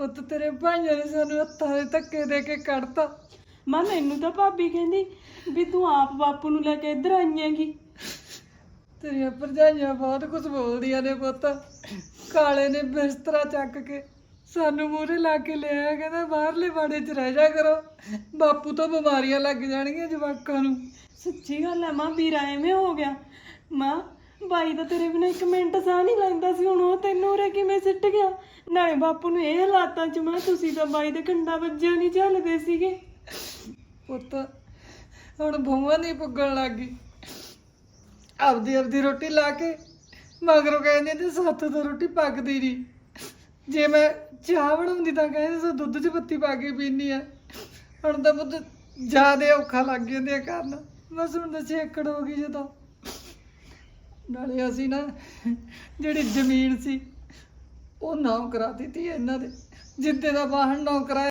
ਪੁੱਤ, ਤੇਰੇ ਭਾਈਆਂ ਨੇ ਸਾਨੂੰ ਹੱਥਾਂ ਦੇ ਧੱਕੇ ਦੇ ਕੇ ਕੱਢਤਾ। ਮਾਂ ਮੈਨੂੰ ਤਾਂ ਭਾਬੀ ਕਹਿੰਦੀ ਵੀ ਤੂੰ ਆਪ ਬਾਪੂ ਨੂੰ ਲੈ ਕੇ ਇੱਧਰ ਆਈਆਂਗੀ ਤੇਰੀਆਂ ਭਰਜਾਈਆਂ ਬਹੁਤ ਕੁਝ ਬੋਲਦੀਆਂ ਨੇ ਪੁੱਤ। ਕਾਲੇ ਨੇ ਬਿਸਤਰਾ ਚੱਕ ਕੇ ਸਾਨੂੰ ਮੂਹਰੇ ਲਾ ਕੇ ਲਿਆ ਕਹਿੰਦਾ ਬਾਹਰਲੇ ਬਾੜੇ 'ਚ ਰਹਿ ਜਾ ਕਰੋ। ਬਾਪੂ ਤੋਂ ਬਿਮਾਰੀਆਂ ਲੱਗ ਜਾਣਗੀਆਂ ਜਵਾਕਾਂ ਨੂੰ। ਸੱਚੀ ਗੱਲ ਹੈ, ਮਾਂ, ਵੀਰਾ ਐਵੇਂ ਹੋ ਗਿਆ। ਮਾਂ, ਬਾਈ ਤਾਂ ਤੇਰੇ ਬਿਨਾਂ ਇੱਕ ਮਿੰਟ ਸਾਹ ਨਹੀਂ ਲੈਂਦਾ ਸੀ, ਹੁਣ ਉਹ ਨਾਲੇ ਬਾਪੂ ਨੂੰ ਇਹ ਹਾਲਾਤਾਂ 'ਚ ਮੈਂ ਤੁਸੀਂ ਤਾਂ ਬਾਈ ਦੇ ਕੰਡਾ ਵੱਜਿਆ ਨਹੀਂ ਝੱਲਦੇ ਸੀਗੇ। ਪੁੱਤ, ਹੁਣ ਬਹੂਆਂ ਨਹੀਂ ਪੁੱਗਣ ਲੱਗ ਗਈ। ਆਪਦੀ ਆਪਦੀ ਰੋਟੀ ਲਾ ਕੇ ਮਗਰੋਂ ਕਹਿੰਦੇ ਤੇ ਸੱਤ ਤੋਂ ਰੋਟੀ ਪੱਕਦੀ ਨਹੀਂ ਜੇ ਮੈਂ ਚਾਹ ਬਣਾਉਂਦੀ ਤਾਂ ਕਹਿੰਦੇ ਸੋ ਦੁੱਧ 'ਚ ਪੱਤੀ ਪਾ ਕੇ ਪੀਨੀ ਆ। ਹੁਣ ਤਾਂ ਪੁੱਤ ਜ਼ਿਆਦੇ ਔਖਾ ਲੱਗ ਜਾਂਦੇ ਆ ਕਰਨ। ਬਸ ਹੁਣ ਤਾਂ ਛੇਕੜ ਹੋ ਗਈ ਜਦੋਂ। ਨਾਲੇ ਅਸੀਂ ਨਾ ਜਿਹੜੀ ਜ਼ਮੀਨ ਸੀ ਉਹ ਨਾਮ ਕਰਾ ਦਿੱਤੀ ਇਹਨਾਂ ਦੇ। ਜਿੱਦੇ ਦਾ ਵਾਹਨ ਨੌਕਰਾ